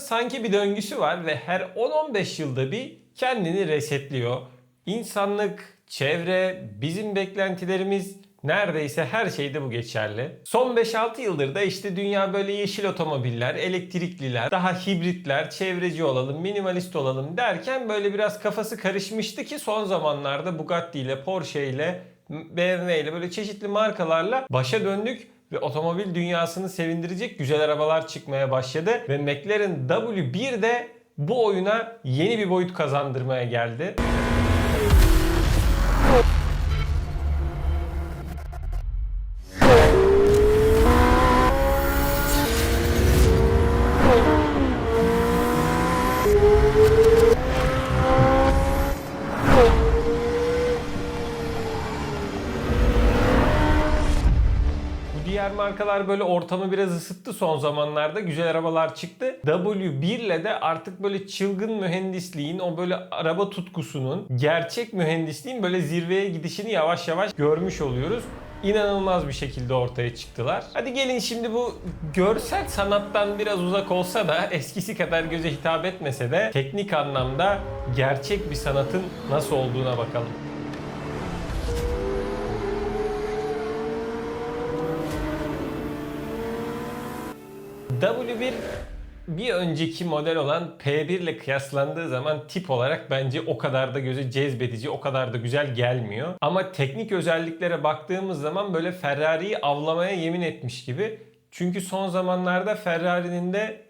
sanki bir döngüsü var ve her 10-15 yılda bir kendini resetliyor. İnsanlık, çevre, bizim beklentilerimiz neredeyse her şeyde bu geçerli. Son 5-6 yıldır da işte dünya böyle yeşil otomobiller, elektrikliler, daha hibritler, çevreci olalım, minimalist olalım derken böyle biraz kafası karışmıştı ki son zamanlarda Bugatti ile, Porsche ile, BMW ile böyle çeşitli markalarla başa döndük ve otomobil dünyasını sevindirecek güzel arabalar çıkmaya başladı ve McLaren W1 de bu oyuna yeni bir boyut kazandırmaya geldi. Markalar böyle ortamı biraz ısıttı son zamanlarda. Güzel arabalar çıktı. W1 ile de artık böyle çılgın mühendisliğin, o böyle araba tutkusunun, gerçek mühendisliğin böyle zirveye gidişini yavaş yavaş görmüş oluyoruz. İnanılmaz bir şekilde ortaya çıktılar. Hadi gelin şimdi bu görsel sanattan biraz uzak olsa da eskisi kadar göze hitap etmese de teknik anlamda gerçek bir sanatın nasıl olduğuna bakalım. Bir önceki model olan P1 ile kıyaslandığı zaman tip olarak bence o kadar da göze cezbedici, o kadar da güzel gelmiyor. Ama teknik özelliklere baktığımız zaman böyle Ferrari'yi avlamaya yemin etmiş gibi. Çünkü son zamanlarda Ferrari'nin de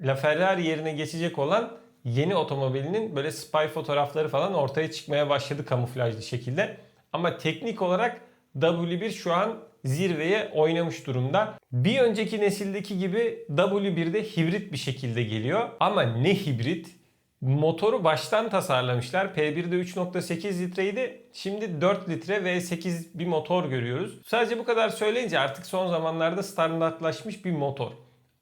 La Ferrari yerine geçecek olan yeni otomobilinin böyle spy fotoğrafları falan ortaya çıkmaya başladı kamuflajlı şekilde. Ama teknik olarak W1 şu an zirveye oynamış durumda. Bir önceki nesildeki gibi W1'de hibrit bir şekilde geliyor. Ama ne hibrit? Motoru baştan tasarlamışlar. P1'de 3.8 litreydi. Şimdi 4 litre V8 bir motor görüyoruz. Sadece bu kadar söyleyince artık son zamanlarda standartlaşmış bir motor.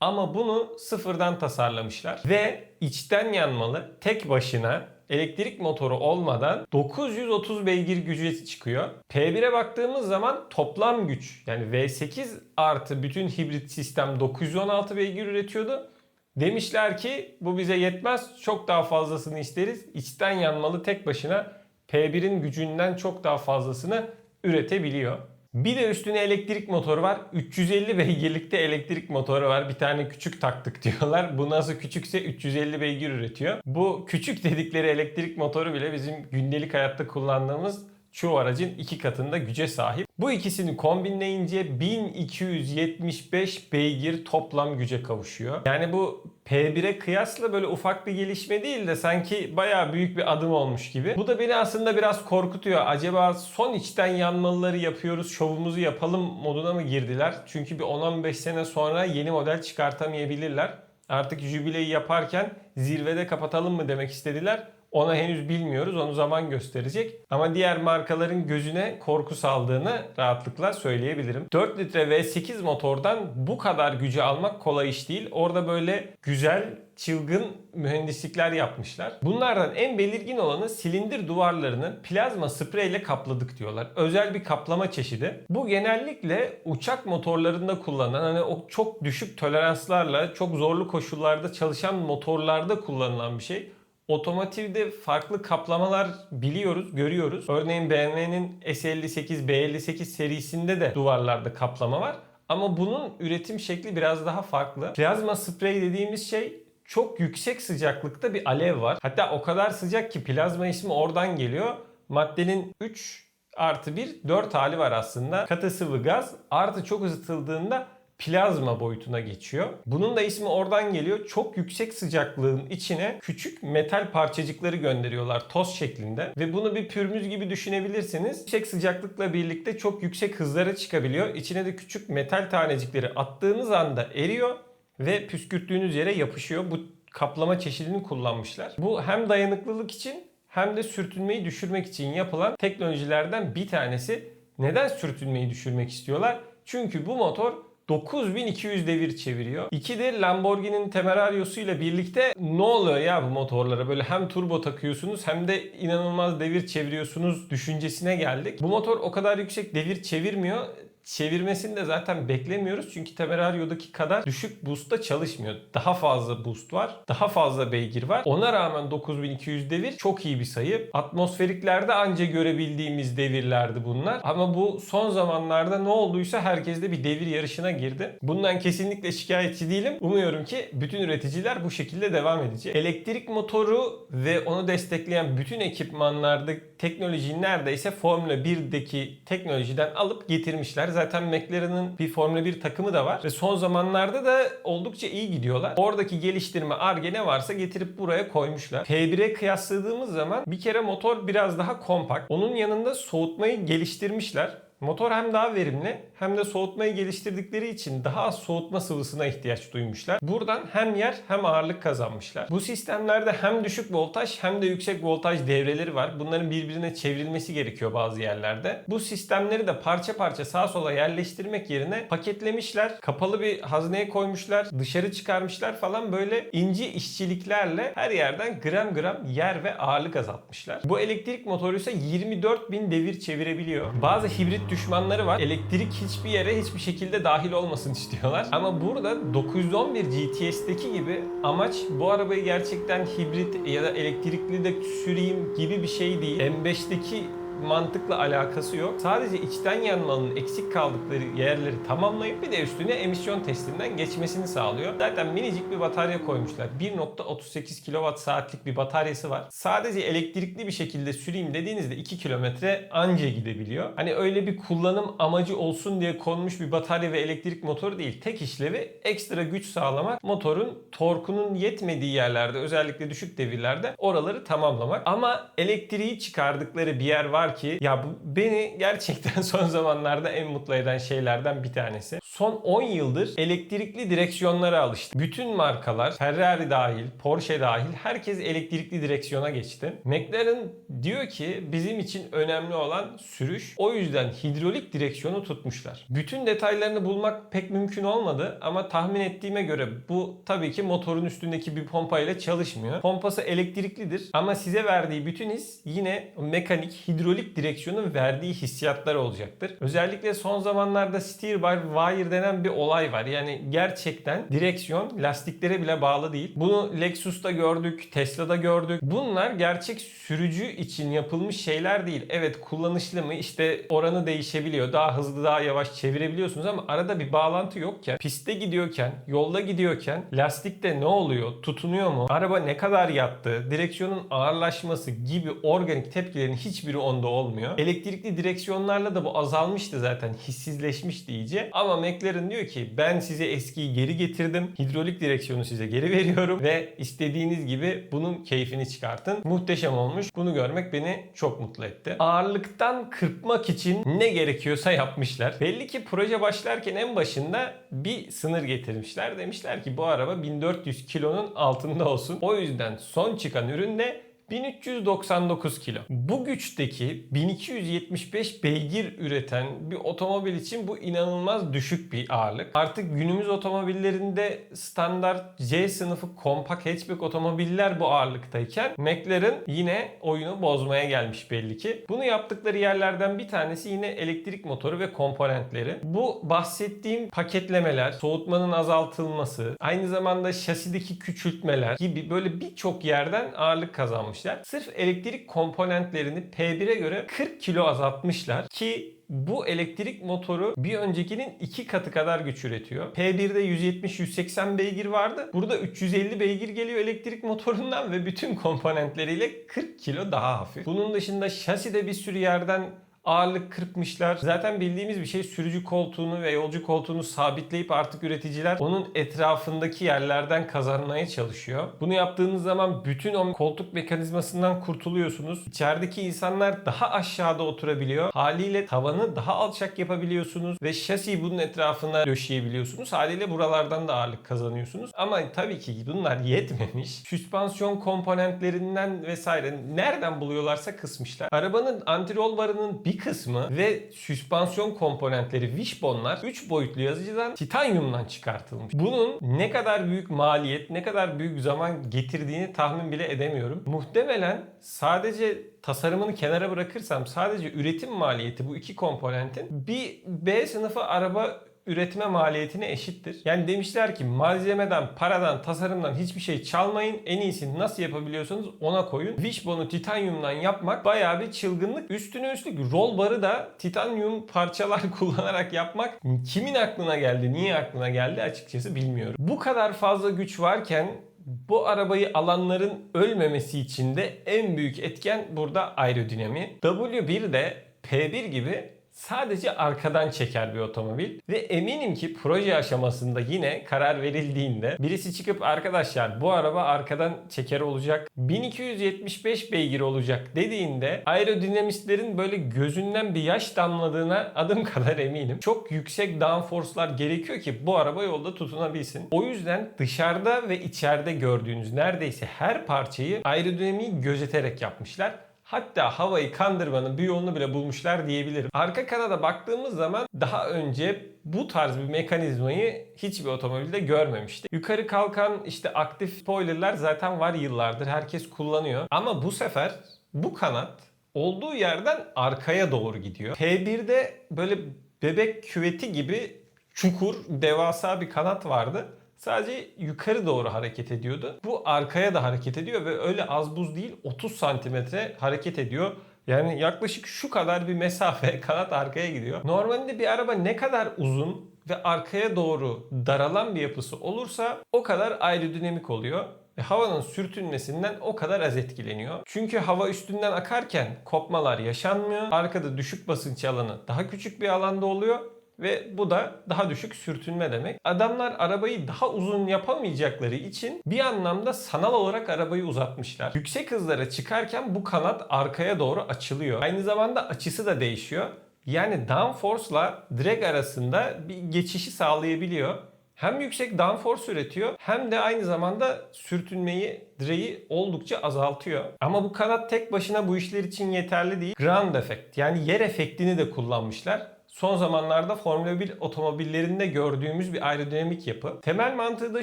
Ama bunu sıfırdan tasarlamışlar. Ve içten yanmalı tek başına elektrik motoru olmadan 930 beygir gücü çıkıyor. P1'e baktığımız zaman toplam güç yani V8 artı bütün hibrit sistem 916 beygir üretiyordu. Demişler ki bu bize yetmez çok daha fazlasını isteriz. İçten yanmalı tek başına P1'in gücünden çok daha fazlasını üretebiliyor. Bir de üstüne elektrik motoru var. 350 beygirlikte elektrik motoru var. Bir tane küçük taktık diyorlar. Bu nasıl küçükse 350 beygir üretiyor. Bu küçük dedikleri elektrik motoru bile bizim gündelik hayatta kullandığımız çoğu aracın iki katında güce sahip. Bu ikisini kombinleyince 1275 beygir toplam güce kavuşuyor. Yani bu P1'e kıyasla böyle ufak bir gelişme değil de sanki bayağı büyük bir adım olmuş gibi. Bu da beni aslında biraz korkutuyor. Acaba son içten yanmalıları yapıyoruz, şovumuzu yapalım moduna mı girdiler? Çünkü bir 10-15 sene sonra yeni model çıkartamayabilirler. Artık jübileyi yaparken zirvede kapatalım mı demek istediler. Ona henüz bilmiyoruz. Onu zaman gösterecek. Ama diğer markaların gözüne korku saldığını rahatlıkla söyleyebilirim. 4 litre V8 motordan bu kadar gücü almak kolay iş değil. Orada böyle güzel, çılgın mühendislikler yapmışlar. Bunlardan en belirgin olanı silindir duvarlarını plazma spreyle kapladık diyorlar. Özel bir kaplama çeşidi. Bu genellikle uçak motorlarında kullanılan hani o çok düşük toleranslarla çok zorlu koşullarda çalışan motorlarda kullanılan bir şey. Otomotivde farklı kaplamalar biliyoruz, görüyoruz. Örneğin BMW'nin S58, B58 serisinde de duvarlarda kaplama var. Ama bunun üretim şekli biraz daha farklı. Plazma sprey dediğimiz şey çok yüksek sıcaklıkta bir alev var. Hatta o kadar sıcak ki plazma ismi oradan geliyor. Maddenin 3 artı 1, 4 hali var aslında. Katı sıvı gaz artı çok ısıtıldığında plazma boyutuna geçiyor. Bunun da ismi oradan geliyor. Çok yüksek sıcaklığın içine küçük metal parçacıkları gönderiyorlar toz şeklinde ve bunu bir pürmüz gibi düşünebilirsiniz. Yüksek sıcaklıkla birlikte çok yüksek hızlara çıkabiliyor. İçine de küçük metal tanecikleri attığınız anda eriyor ve püskürttüğünüz yere yapışıyor. Bu kaplama çeşidini kullanmışlar. Bu hem dayanıklılık için hem de sürtünmeyi düşürmek için yapılan teknolojilerden bir tanesi. Neden sürtünmeyi düşürmek istiyorlar? Çünkü bu motor 9200 devir çeviriyor. İki de Lamborghini'nin Temerario'su ile birlikte ne oluyor ya bu motorlara? Böyle hem turbo takıyorsunuz hem de inanılmaz devir çeviriyorsunuz düşüncesine geldik. Bu motor o kadar yüksek devir çevirmiyor. Çevirmesini de zaten beklemiyoruz. Çünkü Temerario'daki kadar düşük boost'ta çalışmıyor. Daha fazla boost var. Daha fazla beygir var. Ona rağmen 9200 devir çok iyi bir sayı. Atmosferiklerde anca görebildiğimiz devirlerdi bunlar. Ama bu son zamanlarda ne olduysa herkes de bir devir yarışına girdi. Bundan kesinlikle şikayetçi değilim. Umuyorum ki bütün üreticiler bu şekilde devam edecek. Elektrik motoru ve onu destekleyen bütün ekipmanlarda teknolojiyi neredeyse Formula 1'deki teknolojiden alıp getirmişler. Zaten McLaren'ın bir Formula 1 takımı da var ve son zamanlarda da oldukça iyi gidiyorlar. Oradaki geliştirme, arge ne varsa getirip buraya koymuşlar. P1'e kıyasladığımız zaman bir kere motor biraz daha kompakt. Onun yanında soğutmayı geliştirmişler. Motor hem daha verimli hem de soğutmayı geliştirdikleri için daha az soğutma sıvısına ihtiyaç duymuşlar. Buradan hem yer hem ağırlık kazanmışlar. Bu sistemlerde hem düşük voltaj hem de yüksek voltaj devreleri var. Bunların birbirine çevrilmesi gerekiyor bazı yerlerde. Bu sistemleri de parça parça sağa sola yerleştirmek yerine paketlemişler. Kapalı bir hazneye koymuşlar. Dışarı çıkarmışlar falan böyle ince işçiliklerle her yerden gram gram yer ve ağırlık azaltmışlar. Bu elektrik motoru ise 24.000 devir çevirebiliyor. Bazı hibrit düşmanları var. Elektrik hiçbir yere hiçbir şekilde dahil olmasın istiyorlar. Ama burada 911 GTS'teki gibi amaç bu arabayı gerçekten hibrit ya da elektrikli de süreyim gibi bir şey değil. M5'teki mantıkla alakası yok. Sadece içten yanmanın eksik kaldıkları yerleri tamamlayıp bir de üstüne emisyon testinden geçmesini sağlıyor. Zaten minicik bir batarya koymuşlar. 1.38 kWh saatlik bir bataryası var. Sadece elektrikli bir şekilde süreyim dediğinizde 2 kilometre anca gidebiliyor. Hani öyle bir kullanım amacı olsun diye konmuş bir batarya ve elektrik motoru değil. Tek işlevi ekstra güç sağlamak. Motorun torkunun yetmediği yerlerde özellikle düşük devirlerde oraları tamamlamak. Ama elektriği çıkardıkları bir yer var ki ya bu beni gerçekten son zamanlarda en mutlu eden şeylerden bir tanesi. Son 10 yıldır elektrikli direksiyonlara alıştı. Bütün markalar Ferrari dahil, Porsche dahil herkes elektrikli direksiyona geçti. McLaren diyor ki bizim için önemli olan sürüş. O yüzden hidrolik direksiyonu tutmuşlar. Bütün detaylarını bulmak pek mümkün olmadı ama tahmin ettiğime göre bu tabii ki motorun üstündeki bir pompa ile çalışmıyor. Pompası elektriklidir ama size verdiği bütün his yine mekanik hidrolik direksiyonun verdiği hissiyatlar olacaktır. Özellikle son zamanlarda steer by wire denen bir olay var. Yani gerçekten direksiyon lastiklere bile bağlı değil. Bunu Lexus'ta gördük, Tesla'da gördük. Bunlar gerçek sürücü için yapılmış şeyler değil. Evet kullanışlı mı? İşte oranı değişebiliyor. Daha hızlı, daha yavaş çevirebiliyorsunuz ama arada bir bağlantı yokken, pistte gidiyorken, yolda gidiyorken lastikte ne oluyor? Tutunuyor mu? Araba ne kadar yattı? Direksiyonun ağırlaşması gibi organik tepkilerin hiçbiri onda olmuyor. Elektrikli direksiyonlarla da bu azalmıştı zaten. Hissizleşmişti iyice. Ama McLaren diyor ki ben size eskiyi geri getirdim. Hidrolik direksiyonu size geri veriyorum ve istediğiniz gibi bunun keyfini çıkartın. Muhteşem olmuş. Bunu görmek beni çok mutlu etti. Ağırlıktan kırpmak için ne gerekiyorsa yapmışlar. Belli ki proje başlarken en başında bir sınır getirmişler. Demişler ki bu araba 1400 kilonun altında olsun. O yüzden son çıkan ürün de 1399 kilo. Bu güçteki 1275 beygir üreten bir otomobil için bu inanılmaz düşük bir ağırlık. Artık günümüz otomobillerinde standart C sınıfı kompakt hatchback otomobiller bu ağırlıktayken McLaren yine oyunu bozmaya gelmiş belli ki. Bunu yaptıkları yerlerden bir tanesi yine elektrik motoru ve komponentleri. Bu bahsettiğim paketlemeler, soğutmanın azaltılması, aynı zamanda şasideki küçültmeler gibi böyle birçok yerden ağırlık kazanmış yapmışlar. Sırf elektrik komponentlerini P1'e göre 40 kilo azaltmışlar ki bu elektrik motoru bir öncekinin iki katı kadar güç üretiyor. P1'de 170-180 beygir vardı. Burada 350 beygir geliyor elektrik motorundan ve bütün komponentleriyle 40 kilo daha hafif. Bunun dışında şaside bir sürü yerden ağırlık kırpmışlar. Zaten bildiğimiz bir şey sürücü koltuğunu ve yolcu koltuğunu sabitleyip artık üreticiler onun etrafındaki yerlerden kazanmaya çalışıyor. Bunu yaptığınız zaman bütün o koltuk mekanizmasından kurtuluyorsunuz. İçerideki insanlar daha aşağıda oturabiliyor. Haliyle tavanı daha alçak yapabiliyorsunuz ve şasiyi bunun etrafına döşeyebiliyorsunuz. Haliyle buralardan da ağırlık kazanıyorsunuz. Ama tabii ki bunlar yetmemiş. Süspansiyon komponentlerinden vesaire nereden buluyorlarsa kısmışlar. Arabanın antirol barının bir kısmı ve süspansiyon komponentleri wishbone'lar 3 boyutlu yazıcıdan titanyumdan çıkartılmış. Bunun ne kadar büyük maliyet, ne kadar büyük zaman getirdiğini tahmin bile edemiyorum. Muhtemelen sadece tasarımını kenara bırakırsam sadece üretim maliyeti bu iki komponentin bir B sınıfı araba üretme maliyetine eşittir. Yani demişler ki malzemeden, paradan, tasarımdan hiçbir şey çalmayın. En iyisini nasıl yapabiliyorsanız ona koyun. Wishbone'u titanyumdan yapmak bayağı bir çılgınlık. Üstüne üstlük roll barı da titanyum parçalar kullanarak yapmak kimin aklına geldi, niye aklına geldi açıkçası bilmiyorum. Bu kadar fazla güç varken bu arabayı alanların ölmemesi için de en büyük etken burada aerodinami. W1 de P1 gibi sadece arkadan çeker bir otomobil ve eminim ki proje aşamasında yine karar verildiğinde birisi çıkıp arkadaşlar bu araba arkadan çeker olacak 1275 beygir olacak dediğinde aerodinamistlerin böyle gözünden bir yaş damladığına adım kadar eminim. Çok yüksek downforce'lar gerekiyor ki bu araba yolda tutunabilsin. O yüzden dışarıda ve içeride gördüğünüz neredeyse her parçayı aerodinamiği gözeterek yapmışlar. Hatta havayı kandırmanın bir yolunu bile bulmuşlar diyebilirim. Arka kanada baktığımız zaman daha önce bu tarz bir mekanizmayı hiçbir otomobilde görmemiştik. Yukarı kalkan işte aktif spoilerlar zaten var yıllardır. Herkes kullanıyor. Ama bu sefer bu kanat olduğu yerden arkaya doğru gidiyor. P1'de böyle bebek küveti gibi çukur, devasa bir kanat vardı. Sadece yukarı doğru hareket ediyordu. Bu arkaya da hareket ediyor ve öyle az buz değil 30 santimetre hareket ediyor. Yani yaklaşık şu kadar bir mesafe kanat arkaya gidiyor. Normalde bir araba ne kadar uzun ve arkaya doğru daralan bir yapısı olursa o kadar aerodinamik oluyor. Ve havanın sürtünmesinden o kadar az etkileniyor. Çünkü hava üstünden akarken kopmalar yaşanmıyor. Arkada düşük basınç alanı daha küçük bir alanda oluyor ve bu da daha düşük sürtünme demek. Adamlar arabayı daha uzun yapamayacakları için bir anlamda sanal olarak arabayı uzatmışlar. Yüksek hızlara çıkarken bu kanat arkaya doğru açılıyor. Aynı zamanda açısı da değişiyor. Yani downforce'la drag arasında bir geçişi sağlayabiliyor. Hem yüksek downforce üretiyor hem de aynı zamanda sürtünmeyi, drag'i oldukça azaltıyor. Ama bu kanat tek başına bu işler için yeterli değil. Ground effect yani yer efektini de kullanmışlar son zamanlarda Formula 1 otomobillerinde gördüğümüz bir aerodinamik yapı. Temel mantığı da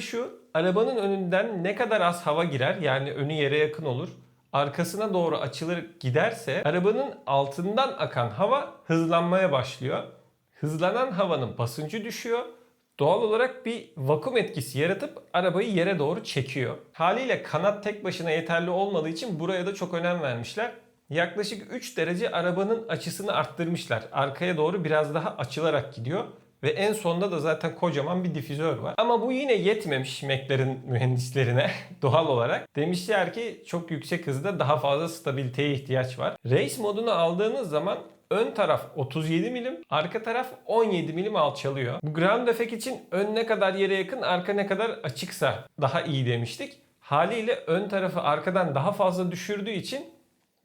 şu. Arabanın önünden ne kadar az hava girer yani önü yere yakın olur. Arkasına doğru açılır giderse arabanın altından akan hava hızlanmaya başlıyor. Hızlanan havanın basıncı düşüyor. Doğal olarak bir vakum etkisi yaratıp arabayı yere doğru çekiyor. Haliyle kanat tek başına yeterli olmadığı için buraya da çok önem vermişler. Yaklaşık 3 derece arabanın açısını arttırmışlar. Arkaya doğru biraz daha açılarak gidiyor. Ve en sonda da zaten kocaman bir difüzör var. Ama bu yine yetmemiş McLaren mühendislerine doğal olarak. Demişler ki çok yüksek hızda daha fazla stabiliteye ihtiyaç var. Race modunu aldığınız zaman ön taraf 37 milim, arka taraf 17 milim alçalıyor. Bu ground effect için ön ne kadar yere yakın, arka ne kadar açıksa daha iyi demiştik. Haliyle ön tarafı arkadan daha fazla düşürdüğü için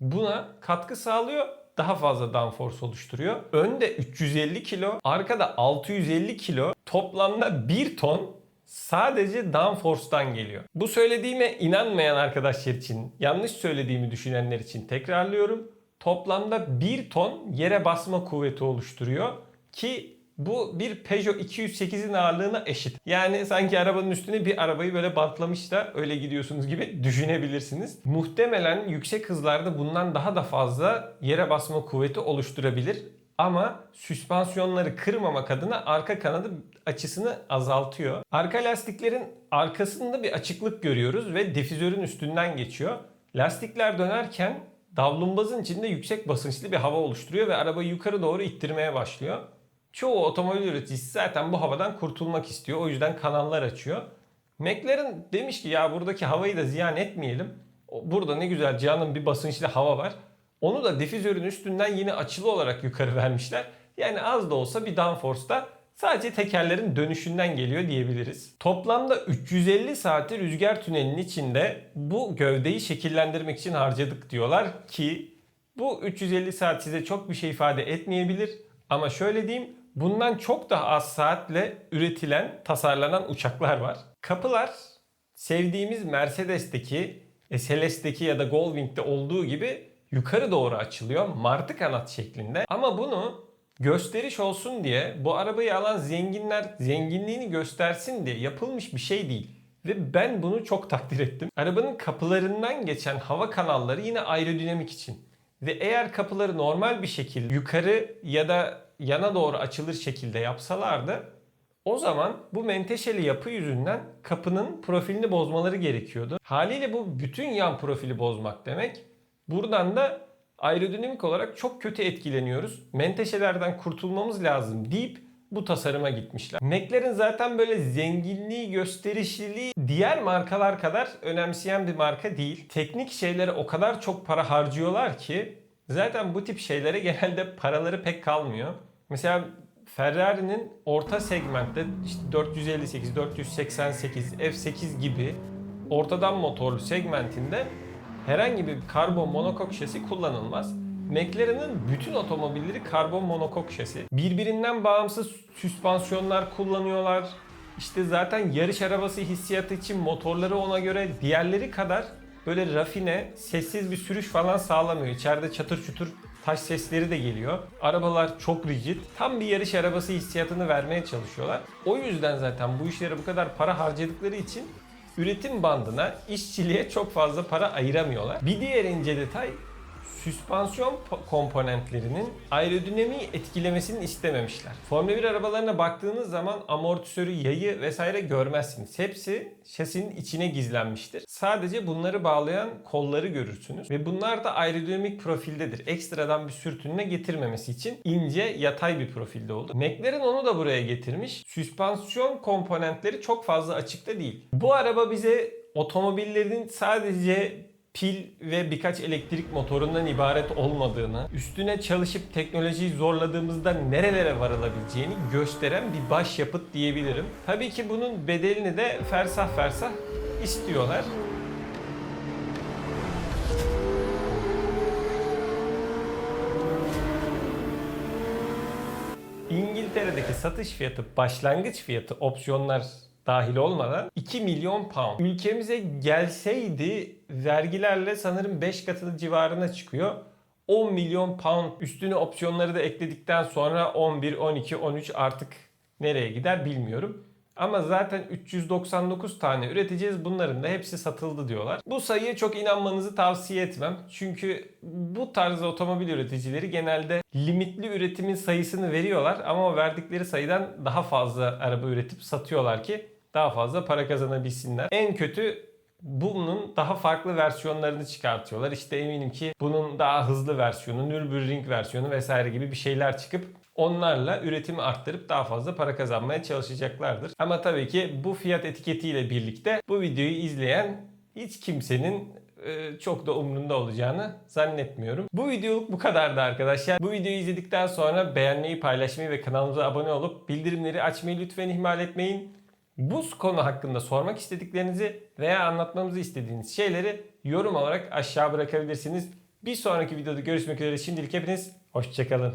buna katkı sağlıyor. Daha fazla downforce oluşturuyor. Önde 350 kilo, arkada 650 kilo. Toplamda 1 ton sadece downforce'dan geliyor. Bu söylediğime inanmayan arkadaşlar için, yanlış söylediğimi düşünenler için tekrarlıyorum. Toplamda 1 ton yere basma kuvveti oluşturuyor ki bu bir Peugeot 208'in ağırlığına eşit. Yani sanki arabanın üstüne bir arabayı böyle bantlamış da öyle gidiyorsunuz gibi düşünebilirsiniz. Muhtemelen yüksek hızlarda bundan daha da fazla yere basma kuvveti oluşturabilir. Ama süspansiyonları kırmamak adına arka kanadı açısını azaltıyor. Arka lastiklerin arkasında bir açıklık görüyoruz ve difüzörün üstünden geçiyor. Lastikler dönerken davlumbazın içinde yüksek basınçlı bir hava oluşturuyor ve arabayı yukarı doğru ittirmeye başlıyor. Çoğu otomobil üreticisi zaten bu havadan kurtulmak istiyor. O yüzden kanallar açıyor. McLaren demiş ki ya buradaki havayı da ziyan etmeyelim. Burada ne güzel canım bir basınçlı hava var. Onu da difüzörün üstünden yine açılı olarak yukarı vermişler. Yani az da olsa bir downforce'da sadece tekerlerin dönüşünden geliyor diyebiliriz. Toplamda 350 saati rüzgar tünelinin içinde bu gövdeyi şekillendirmek için harcadık diyorlar ki bu 350 saat size çok bir şey ifade etmeyebilir. Ama şöyle diyeyim bundan çok daha az saatle üretilen, tasarlanan uçaklar var. Kapılar sevdiğimiz Mercedes'teki, SLS'deki ya da Goldwing'de olduğu gibi yukarı doğru açılıyor. Martı kanat şeklinde. Ama bunu gösteriş olsun diye bu arabayı alan zenginler zenginliğini göstersin diye yapılmış bir şey değil. Ve ben bunu çok takdir ettim. Arabanın kapılarından geçen hava kanalları yine aerodinamik için. Ve eğer kapıları normal bir şekilde yukarı ya da yana doğru açılır şekilde yapsalardı o zaman bu menteşeli yapı yüzünden kapının profilini bozmaları gerekiyordu. Haliyle bu bütün yan profili bozmak demek. Buradan da aerodinamik olarak çok kötü etkileniyoruz. Menteşelerden kurtulmamız lazım deyip bu tasarıma gitmişler. McLaren zaten böyle zenginliği, gösterişliliği diğer markalar kadar önemseyen bir marka değil. Teknik şeylere o kadar çok para harcıyorlar ki zaten bu tip şeylere genelde paraları pek kalmıyor. Mesela Ferrari'nin orta segmentte işte 458, 488, F8 gibi ortadan motorlu segmentinde herhangi bir karbon monokok şasi kullanılmaz. McLaren'ın bütün otomobilleri karbon monokok şasi. Birbirinden bağımsız süspansiyonlar kullanıyorlar. İşte zaten yarış arabası hissiyatı için motorları ona göre diğerleri kadar böyle rafine, sessiz bir sürüş falan sağlamıyor. İçeride çatır çutur taş sesleri de geliyor. Arabalar çok rigid. Tam bir yarış arabası hissiyatını vermeye çalışıyorlar. O yüzden zaten bu işlere bu kadar para harcadıkları için üretim bandına, işçiliğe çok fazla para ayıramıyorlar. Bir diğer ince detay süspansiyon po- komponentlerinin aerodinamiği etkilemesini istememişler. Formula 1 arabalarına baktığınız zaman amortisörü, yayı vesaire görmezsiniz. Hepsi şasinin içine gizlenmiştir. Sadece bunları bağlayan kolları görürsünüz ve bunlar da aerodinamik profildedir. Ekstradan bir sürtünme getirmemesi için ince yatay bir profilde oldu. McLaren onu da buraya getirmiş. Süspansiyon komponentleri çok fazla açıkta değil. Bu araba bize otomobillerin sadece pil ve birkaç elektrik motorundan ibaret olmadığını, üstüne çalışıp teknolojiyi zorladığımızda nerelere varılabileceğini gösteren bir başyapıt diyebilirim. Tabii ki bunun bedelini de fersah fersah istiyorlar. İngiltere'deki satış fiyatı, başlangıç fiyatı, opsiyonlar dahil olmadan 2 milyon pound. Ülkemize gelseydi vergilerle sanırım 5 katı civarına çıkıyor. 10 milyon pound üstüne opsiyonları da ekledikten sonra 11, 12, 13 artık nereye gider bilmiyorum. Ama zaten 399 tane üreteceğiz. Bunların da hepsi satıldı diyorlar. Bu sayıya çok inanmanızı tavsiye etmem. Çünkü bu tarz otomobil üreticileri genelde limitli üretimin sayısını veriyorlar ama o verdikleri sayıdan daha fazla araba üretip satıyorlar ki daha fazla para kazanabilsinler. En kötü bunun daha farklı versiyonlarını çıkartıyorlar. İşte eminim ki bunun daha hızlı versiyonu, Nürburgring versiyonu vesaire gibi bir şeyler çıkıp onlarla üretimi arttırıp daha fazla para kazanmaya çalışacaklardır. Ama tabii ki bu fiyat etiketiyle birlikte bu videoyu izleyen hiç kimsenin e, çok da umrunda olacağını zannetmiyorum. Bu videoluk bu kadardı arkadaşlar. Bu videoyu izledikten sonra beğenmeyi, paylaşmayı ve kanalımıza abone olup bildirimleri açmayı lütfen ihmal etmeyin. Bu konu hakkında sormak istediklerinizi veya anlatmamızı istediğiniz şeyleri yorum olarak aşağı bırakabilirsiniz. Bir sonraki videoda görüşmek üzere. Şimdilik hepiniz hoşçakalın.